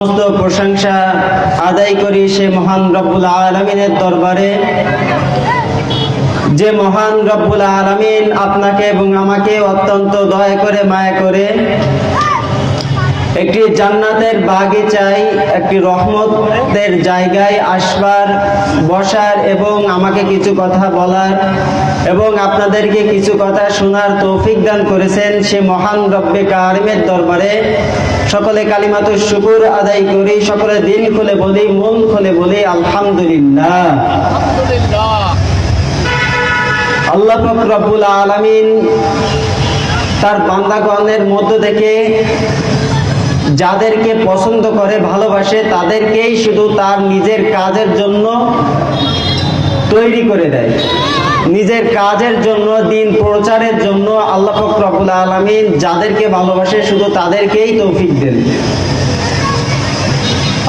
সমস্ত প্রশংসা আদায় করি সে মহান রব্বুল আলমিনের দরবারে। যে মহান রব্বুল আলমিন আপনাকে এবং আমাকে অত্যন্ত দয়া করে, মায়া করে একটি জান্নাতের বাগিচায় একটি রহমতের জায়গায় আসবার বসার এবং আমাকে কিছু কথা বলার এবং আপনাদেরকে কিছু কথা শোনার তৌফিক দান করেছেন সে মহান রব্বে কারিমের দরবারে। সকলে কালিমাত শুকুর আদায় করি সকলে দিন খুলে বলি মন খুলে বলি আলহামদুলিল্লাহ। আল্লাহ রব্বুল আলামিন তার বান্দাগণের মধ্য থেকে যাদেরকে পছন্দ করে, ভালোবাসে, তাদেরকেই শুধু তার নিজের কাজের জন্য তৈরি করে দেয়। নিজের কাজের জন্য, দিন প্রচারের জন্য আল্লাহ ফকরাবুল আলমিন যাদেরকে ভালোবাসে, শুধু তাদেরকেই তৌফিক দেন।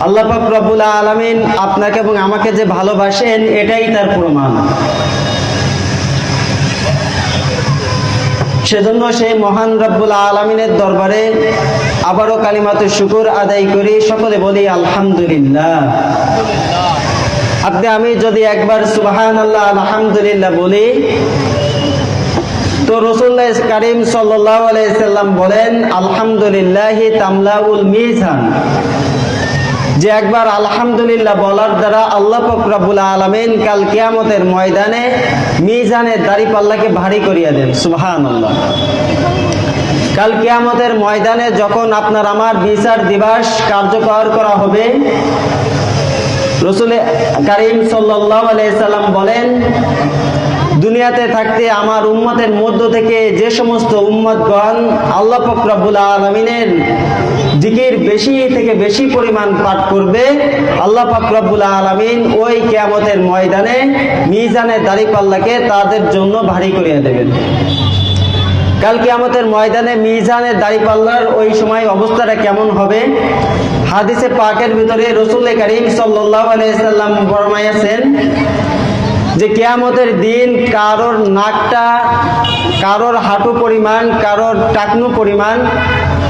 আল্লাহ ফকরাবুল আলমিন আপনাকে এবং আমাকে যে ভালোবাসেন, এটাই তার প্রমাণ। সেজন্য সেই মহান রব্বুল আলমিনের দরবারে আবারও কালিমাতে শুকুর আদায় করি। সকলে বলি, আলহামদুলিল্লাহ। আপনি, আমি যদি একবার সুবাহান আল্লাহ আলহামদুলিল্লাহ বলি, তো রসুল্লাহ করিম সাল্লাম বলেন, আলহামদুলিল্লাহ তামলাউল মিজান। যে একবার আলহামদুলিল্লাহ বলার দ্বারা আল্লাহ ফকরাবুল আলমিন কাল কিয়ামতের ময়দানে মিজানের দাড়ি পাল্লাকে ভারী করিয়া দেন। সুহান আল্লাহ কাল কিয়ামতের ময়দানে যখন আপনার আমার বিচার দিবস কার্যকর করা হবে, রসুল করিম আলাইসাল্লাম বলেন, দুনিয়াতে থাকতে আমার উম্মতের মধ্য থেকে যে সমস্ত উম্মতগণ আল্লাহ ফকরাবুল আলমিনের জিকির বেশি থেকে বেশি পরিমাণ পাঠ করবে, আল্লাহ ফকরাবুল আলমিন ওই কেয়ামতের ময়দানে মিজানের দাড়িপাল্লাকে তাদের জন্য ভারী করিয়া দেবেন। কালকে আমাদের ময়দানে মিজানের দাড়িপাল্লার ওই সময় অবস্থাটা কেমন হবে? হাদিসে পাকের ভিতরে রসুল করিম সাল্লাহ আলাইসাল্লাম ফরমাইয়াছেন যে কেয়ামতের দিন কারোর নাকটা, কারোর হাঁটু পরিমাণ, কারোর টাকনু পরিমাণ,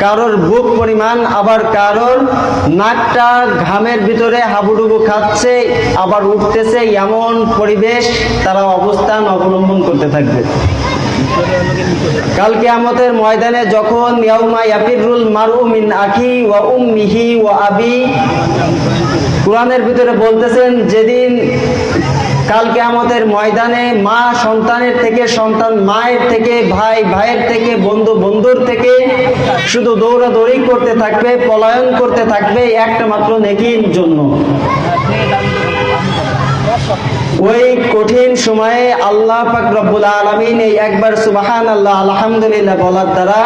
কারোর বুক পরিমাণ, আবার কারোর নাকটা ঘামের ভিতরে হাবুডুবু খাচ্ছে, আবার উঠতেছে, এমন পরিবেশ তারা অবস্থান অবলম্বন করতে থাকবে। কাল কিয়ামতের ময়দানে যখন ইয়াউমা ইয়াফিরুল মারউ মিন আখি ওয়া উম্মিহি ওয়া আবি, কোরআনের ভিতরে বলতেছেন, যেদিন কাল কেয়ামতের ময়দানে মা সন্তানের থেকে, সন্তান মায়ের থেকে, ভাই ভাইয়ের থেকে, বন্ধু বন্ধুর থেকে শুধু দৌড়াদৌড়ি করতে থাকবে, পলায়ন করতে থাকবে, একটা মাত্র নেকির জন্য। ওই কঠিন সময়ে আল্লাহ পাক আলমিন এই একবার সুবাহান আল্লাহ আলহামদুলিল্লাহ বলার দ্বারা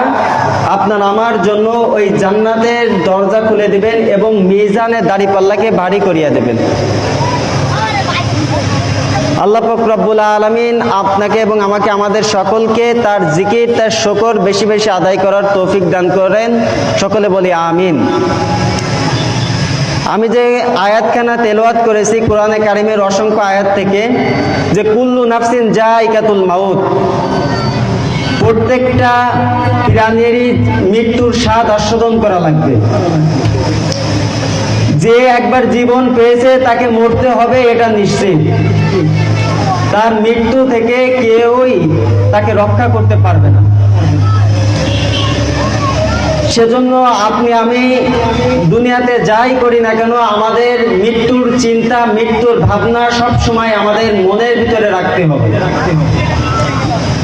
আপনার আমার জন্য ওই জান্নাতের দরজা খুলে দিবেন এবং মিজানের দাড়িপাল্লাকে ভারী করিয়া দেবেন। আল্লাহ পাক রব্বুল আলমিন আপনাকে এবং আমাকে, আমাদের সকলকে তার জিকির, তার শকর বেশি বেশি আদায় করার তৌফিক দান করেন। সকলে বলি আমিন। আমি যে আয়াতখানা তেলাওয়াত করেছি, কোরআনে কারিমের অসংখ্য আয়াত থেকে, যে কুল্লু নাফসিন জাইকাতুল মাউত, প্রত্যেকটা প্রাণীরই মৃত্যুর স্বাদ আস্বাদন করা লাগবে। যে একবার জীবন পেয়েছে, তাকে মরতে হবে, এটা নিশ্চিত। তার মৃত্যু থেকে কেউই তাকে রক্ষা করতে পারবে না। সেজন্য আপনি, আমি দুনিয়াতে যাই করি না কেন, আমাদের মৃত্যুর চিন্তা, মৃত্যুর ভাবনা সব সময় আমাদের মনের ভিতরে রাখতে হবে।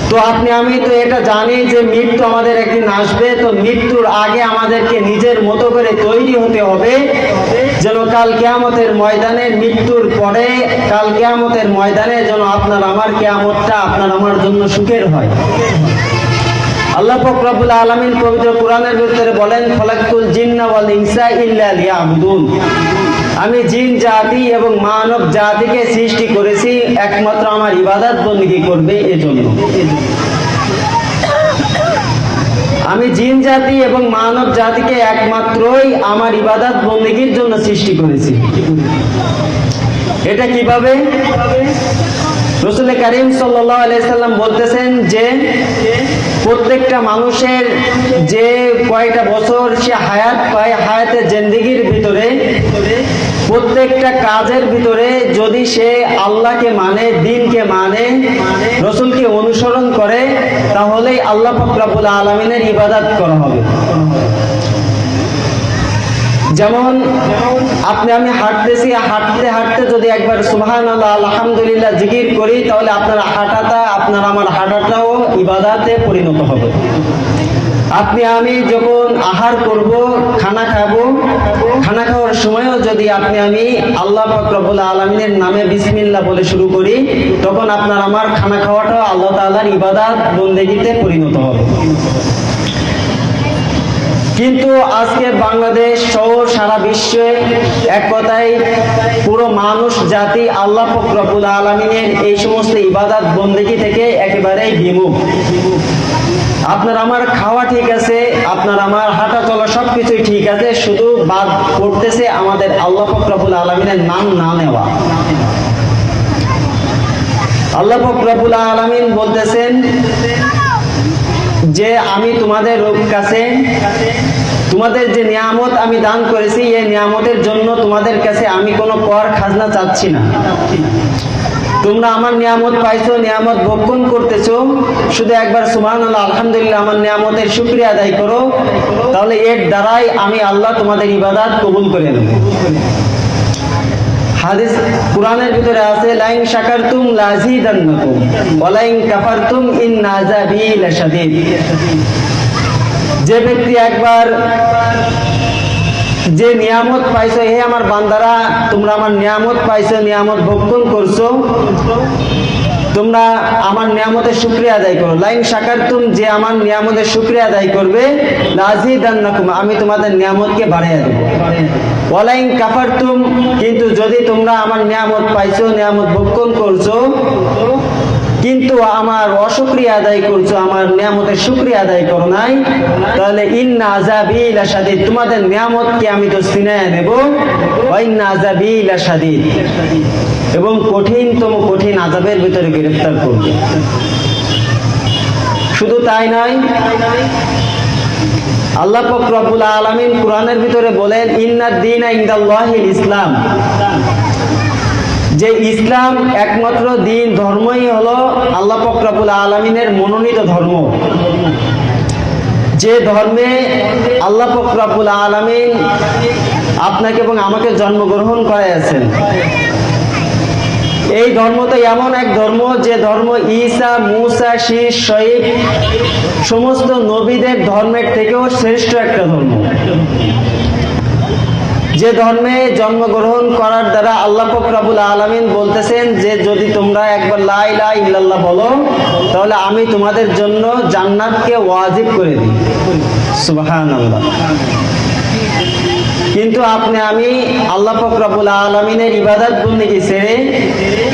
তো আপনি, আমি তো এটা জানি যে মৃত্যু আমাদের একদিন আসবে, তো মৃত্যুর আগে আমাদেরকে নিজের মতো করে তৈরি হতে হবে, যেন কাল কেয়ামতের ময়দানে, মৃত্যুর পরে কাল কেয়ামতের ময়দানে যেন আপনার আমার কেয়ামতটা আপনার আমার জন্য সুখের হয়। আল্লাহ ফকরাবুল আলমিন পবিত্র কোরআনের ভিতরে বলেন ফলাকুল জিন্না ওয়াল ইনসা ইল্লা লিয়াবুদুন। আমি জিন, জাতি এবং মানব জাতিকে সৃষ্টি করেছি, একমাত্র আমার ইবাদত বন্দী করবে এজন্য। আমি জিন, জাতি এবং মানব জাতিকে একমাত্রই আমার ইবাদত বন্দীর জন্য সৃষ্টি করেছি। এটা কীভাবে? রসুল করিম আলাইসাল্লাম বলতেছেন যে প্রত্যেকটা মানুষের যে কয়েকটা বছর সে হায়াত পায়, হায়াতের জেন্দিগির ভিতরে, প্রত্যেকটা কাজের ভিতরে যদি সে আল্লাহকে মানে দিনকে মানে রসুলকে অনুসরণ করে, তাহলেই আল্লাহ ফকরাবুল আলমিনের ইবাদত করা হবে। যেমন, আপনি আমি হাঁটতেছি, হাঁটতে হাঁটতে যদি একবার সুবহান আল্লাহ আলহামদুলিল্লাহ, জিকির করি, তাহলে আপনার হাঁটাটা, আপনার আমার হাঁটাটাও ইবাদাতে পরিণত হবে। আপনি আমি যখন আহার করব, খানা খাব, খানা খাওয়ার সময়ও যদি আপনি আমি আল্লাহ ফকরবুল আলমিনের নামে বিসমিল্লা বলে শুরু করি, তখন আপনার আমার খানা খাওয়াটাও আল্লাহ তাআলার ইবাদাত, বন্দেগিতে পরিণত হবে। কিন্তু আজকে বাংলাদেশ সহ সারা বিশ্বে এক কথায় পুরো মানুষ, জাতি, আল্লাহ ফকরবুল আলমিনের এই সমস্ত ইবাদাত বন্দেগি থেকে একেবারেই বিমুখ। আপনার আমার খাওয়া ঠিক আছে, আপনার আমার হাঁটা চলা সবকিছুই ঠিক আছে, শুধু বাদ পড়তেছে আমাদের আল্লাহ ফকরবুল আলমিনের নাম না নেওয়া। আল্লাহ ফকরবুল আলমিন বলতেছেন যে আমি তোমাদের কাছে, তোমাদের যে নিয়ামত আমি দান করেছি, এই নিয়ামতের জন্য তোমাদের কাছে আমি কোনো কর খাজনা চাচ্ছি না। তোমরা আমার নিয়ামত পাইছো, নিয়ামত ভক্ষণ করতেছো, শুধু একবার সুমান আল্লাহ আলহামদুলিল্লাহ আমার নিয়ামতের শুক্রিয়া আদায় করো, তাহলে এর দ্বারাই আমি আল্লাহ তোমাদের ইবাদাত কবুল করে নেব। হাদিস কোরআনের ভিতরে আছে, লাইন শাকারতুম লাজিদান্নাকুম, ওয়ালাইন কাফারতুম ইন আযাবি লাশাদীদ। যে ব্যক্তি একবার যে নিয়ামত পাইছো, হে আমার বান্দারা, তোমরা আমার নিয়ামত পাইছো, নিয়ামত ভক্ষণ করছ। তোমরা আমার নিয়ামতের শুক্রিয়া আদায় করো। লাইন শাকারতুম যে আমার নিয়ামতের শুক্রিয়া আদায় করবে লাজি দান লাজিদান্নাকুম, আমি তোমাদের নিয়ামতকে বাড়িয়ে দেবো। ওয়ালাইন কাফারতুম, কিন্তু যদি তোমরা আমার নিয়ামত পাইছো, নিয়ামত ভক্ষণ করছ, কিন্তু আমার অশুক্রিয়া আদায় করছ, আমার নিয়ামতের শুক্রিয়া আদায় করো নাই, তাহলে ইন্না আজাবি লাশাদিদ, তোমাদের নিয়ামতকে আমি তো সিনায় নেব ইন্না আজাবি লাশাদিদ। এবং কঠিনতম কঠিন আজাবের ভিতরে গ্রেফতার করবে। শুধু তাই নয়, আল্লাহ পাক রব্বুল আলামিন কোরআনের ভিতরে বলেন, ইন্নাদ দিন ইসলাম। যে ইসলাম একমাত্র দিন ধর্মই হলো আল্লাহ পাক রব্বুল আলামিনের মনোনীত ধর্ম। যে ধর্মে আল্লাহ পাক রব্বুল আলামিন আপনাকে এবং আমাকে জন্মগ্রহণ করাইয়াছেন। এই ধর্ম তো এমন এক ধর্ম যে ধর্ম ঈসা, মুসা শীষ শহীদ সমস্ত নবীদের ধর্মের থেকেও শ্রেষ্ঠ একটা ধর্ম। যে ধর্মে জন্মগ্রহণ করার দ্বারা আল্লাহ ফকরাবুল আলমিন বলতেছেন যে যদি তোমরা একবার লাই লা ইল্লাল্লাহ বলো, তাহলে আমি তোমাদের জন্য জান্নাতকে ওয়াজিব করে দিই। সুবাহান আল্লাহ কিন্তু আপনি, আমি আল্লাহ ফকরাবুল আলমিনের ইবাদত বন্দিকে ছেড়ে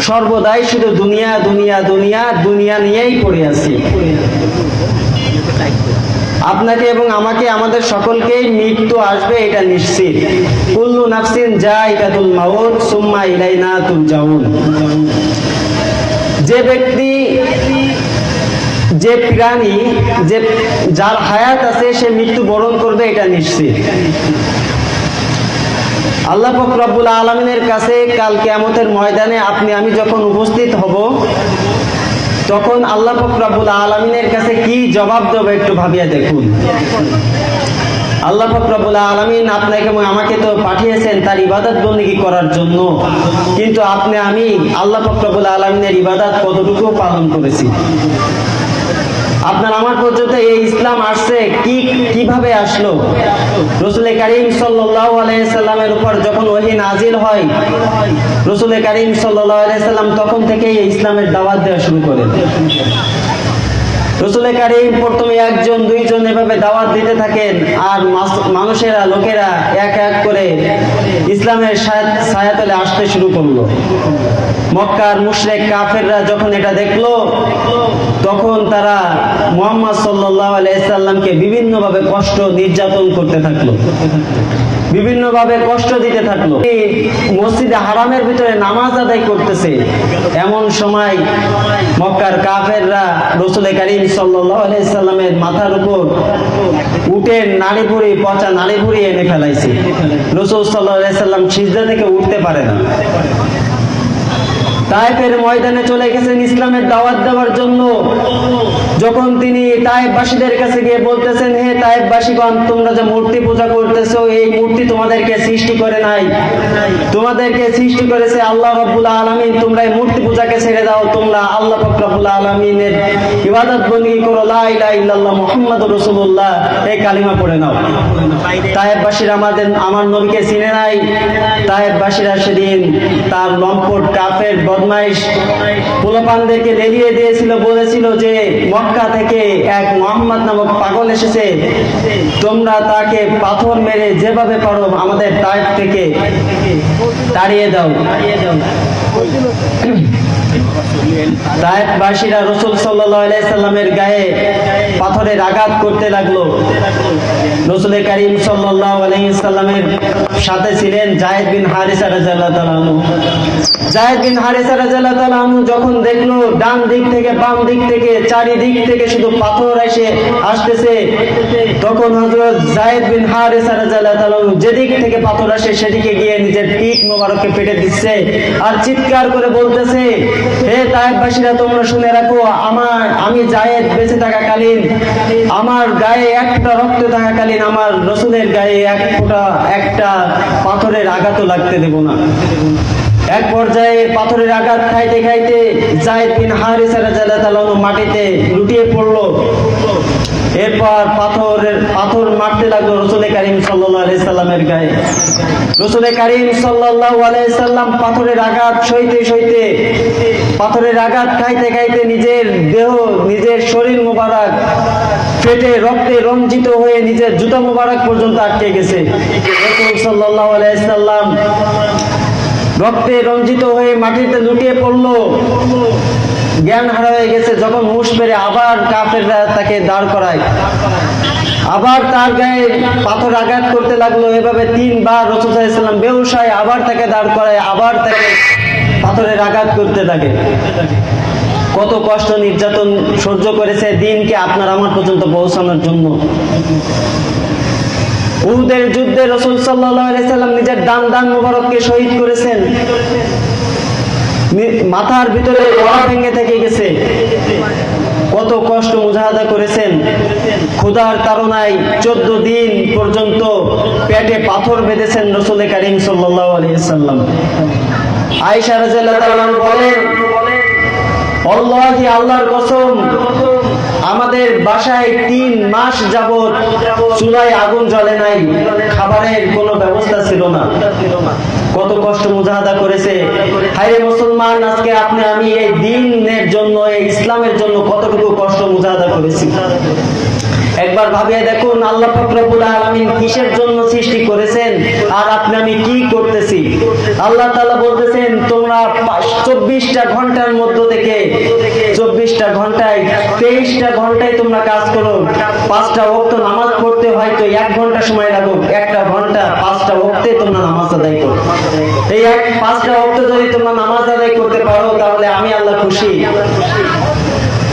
সর্বদাই শুধু দুনিয়া দুনিয়া দুনিয়া দুনিয়া নিয়েই পড়ে আছি। আপনাকে এবং আমাকে, আমাদের সকলকেই মৃত্যু আসবে, এটা নিশ্চিত। কুল্লু নাফসিন যা ইকাতুল মাউত, সুম্মা ইলাইনা তুরজাউন। যে ব্যক্তি, যে প্রাণী, যে, যার হায়াত আছে, সে মৃত্যু বরণ করবে, এটা নিশ্চিত। আল্লাহ ফকরাবুল আলমিনের কাছে কাল কেয়ামতের ময়দানে আপনি, আমি যখন উপস্থিত হব, তখন আল্লাহ ফকরাবুল আলমিনের কাছে কি জবাব দেবো একটু ভাবিয়া দেখুন। আল্লাহ ফকরাবুল আলমিন আপনাকে আমাকে তো পাঠিয়েছেন তার ইবাদত বন্দী করার জন্য। কিন্তু আপনি, আমি আল্লাহ ফকরাবুল আলমিনের ইবাদত কতটুকু পালন করেছি? আপনার আমার পর্যন্ত এই ইসলাম আসছে, কি, কীভাবে আসলো? রসুল করিম সাল্লামের উপর যখন ওহি নাজিল হয়, রসুল করিম সাল্লাম তখন থেকেই ইসলামের দাওয়াত দেওয়া শুরু করেন। রসুল করিম প্রথমে একজন, দুইজন এভাবে দাওয়াত দিতে থাকেন, আর মানুষেরা, লোকেরা এক এক করে ইসলামের ছায়াতলে আসতে শুরু করল। মক্কার মুশরেক কাফেররা যখন এটা দেখল, তখন তারা মোহাম্মদ সাল্লাহ আলাইসাল্লামকে বিভিন্নভাবে কষ্ট নির্যাতন করতে থাকল। বিভিন্নভাবে কষ্ট দিতে থাকল। এই মসজিদে হারামের ভিতরে নামাজ আদায় করতেছে। এমন সময় মক্কার কাফেররা রসুল করিম আলাইসাল্লামের মাথার উপর উটের নাড়ি পচা নাড়ি এনে ফেলাইছে। রসুল সাল্লাহ আলাইসাল্লাম সিজদা থেকে উঠতে পারে না। তাইফের ময়দানে চলে গেছেন ইসলামের দাওয়াত দেওয়ার জন্য। যখন তিনি তাইফবাসীদের কাছে গিয়ে বলতেছেন, হে তাইফবাসীগণ তোমরা যে মূর্তি পূজা করতেছো, এই মূর্তি তোমাদেরকে সৃষ্টি করে নাই। তোমাদেরকে সৃষ্টি করেছে আল্লাহ রব্বুল আলমিন। তোমরা এই মূর্তি পূজাকে ছেড়ে দাও, তোমরা আল্লাহ রব্বুল আলমিনের ইবাদত বন্দী করো। লা ইলাহা ইল্লাল্লাহ মুহাম্মাদুর রাসূলুল্লাহ। এই কালিমা পড়ে নাও। তায়েববাসীরা আমাদের, আমার নবীকে চিনে নাই। তায়েববাসীরা সেদিন তার লম্পট কাফের বদমাইশ। পোলাপানদেরকে লেলিয়ে দিয়েছিল, বলেছিল যে মক্কা থেকে এক মোহাম্মদ নামক পাগল এসেছে। তোমরা তাকে পাথর মেরে যেভাবে পারো আমাদের টাইপ থেকে তাড়িয়ে দাও। তায়েববাসীরা রসুল সাল্লামের গায়ে পাথরের আঘাত করতে লাগল। রসুল করিম সাল্লামের সাথে ছিলেন জায়েদ বিন হারিসা রাজাল্লাহ জায়েদ বিন যখন দেখল, ডান দিক থেকে, বাম দিক থেকে, চারিদিক থেকে শুধু পাথর এসে আসতেছে, তখন হজরত বিন যেদিক থেকে পাথর আসে সেদিকে গিয়ে নিজের পিঠ মোবারককে পেটে দিচ্ছে আর চিৎকার করে বলতেছে হে তায়েববাসীরা, তোমরা শুনে রাখো, আমার, আমি জায়েদ বেঁচে থাকাকালীন, আমার গায়ে একটা রক্ত থাকাকালীন আমার রসুলের গায়ে এক ফোঁটা, একটা পাথরের আঘাতও লাগতে দেব না। এক পর্যায়ে পাথরের আঘাত খাইতে খাইতে জায়েদ বিন হারিসা রাদিয়াল্লাহু মাটিতে লুটিয়ে পড়ল। এরপর পাথরের, পাথর মারতে লাগল রসুল করিম সাল্লাল্লাহু সাল্লামের গায়ে। রসুল করিম সাল্লাম পাথরের আঘাত সইতে সইতে, পাথরের আঘাত খাইতে খাইতে নিজের দেহ, নিজের শরীর মোবারক, পেটে রক্তে রঞ্জিত হয়ে নিজের জুতা মোবারক পর্যন্ত আটকে গেছে। রসুল সাল্লাল্লাহু আলাইহি সাল্লাম রক্তে রঞ্জিত হয়ে মাটিতে লুটিয়ে পড়ল। জ্ঞান হারা হয়ে গেছে, যখন হুশ পেরে আবার কাফেররা তাকে দাঁড় করায়। আবার তার গায়ে পাথর আঘাত করতে লাগল, এভাবে তিনবার রসুল্লাহ ইসলাম আবার তাকে দাঁড় করায়, আবার তাকে পাথরের আঘাত করতে থাকে। কত কষ্ট নির্যাতন সহ্য করেছে দিনকে আপনার আমার পর্যন্ত পৌঁছানোর জন্য। উহুদের যুদ্ধে রসুল সাল্লাহ সাল্লাম নিজের দান দান মোবারককে শহীদ করেছেন। মাথার ভিতরে গলা ভেঙে থেকে গেছে। কত কষ্ট মুজাহাদা করেছেন। ক্ষুধার তাড়নায় চোদ্দ দিন পর্যন্ত পেটে পাথর বেঁধেছেন রসুল করিম আলিয়াল্লাম আয়সা রাজিয়াল্লাহু বলেন আল্লাহর কসম, আমাদের বাসায় তিন মাস যাবত চুলায় আগুন জ্বলে নাই, খাবারের কোনো ব্যবস্থা ছিল না। কত কষ্ট মুজাহাদা করেছে। হাইরে মুসলমান, আজকে আপনি, আমি এই দিনের জন্য, এই ইসলামের জন্য কতটুকু কষ্ট মুজাহাদা করেছি। একবার ভাবিয়ে দেখুন, আল্লাহ ফকরবুল আলমিন কিসের জন্য সৃষ্টি করেছেন, আর আপনি, আমি কি করতেছি। আল্লাহ তাআলা বলতেছেন, তোমরা চব্বিশটা ঘণ্টার মধ্য থেকে চব্বিশটা ঘন্টায়, তেইশটা ঘন্টায় তোমরা কাজ করো। পাঁচটা ওক্ত নামাজ পড়তে হয়তো এক ঘণ্টা সময় লাগুক একটা ঘণ্টা, পাঁচটা ওক্তে তোমরা নামাজ আদায় করো। এই এক, পাঁচটা ওক্ত যদি তোমরা নামাজ আদায় করতে পারো, তাহলে আমি আল্লাহ খুশি।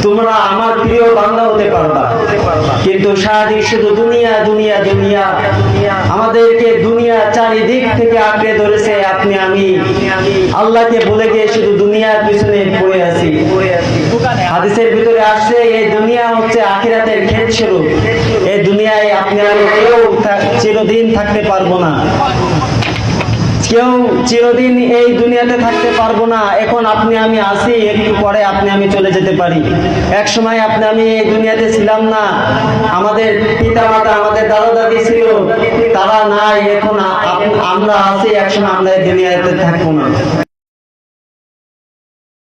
তোমরা আমার প্রিয় বান্দা হতে পারবা। কিন্তু সারাদিন শুধু দুনিয়া দুনিয়া দুনিয়া। আমাদেরকে দুনিয়া চারিদিক থেকে আঁকড়ে ধরেছে আপনি, আমি। আল্লাহকে বলে গিয়ে শুধু দুনিয়ার পিছনে পড়ে আছি। হাদিসের ভিতরে আসছে, এই দুনিয়া হচ্ছে আখিরাতের ক্ষেত স্বরূপ এই দুনিয়ায় আপনি আমি কেউ চিরদিন থাকতে পারব না। কেউ চিরদিন এই দুনিয়াতে থাকতে পারব না। এখন আপনি আমি আসি একটু পরে আপনি আমি চলে যেতে পারি। এক সময় আপনি আমি এই দুনিয়াতে ছিলাম না। আমাদের পিতা মাতা আমাদের দাদা দাদি ছিল, তারা নাই, এখন আমরা আসি এক সময় আমরা এই দুনিয়াতে থাকব না।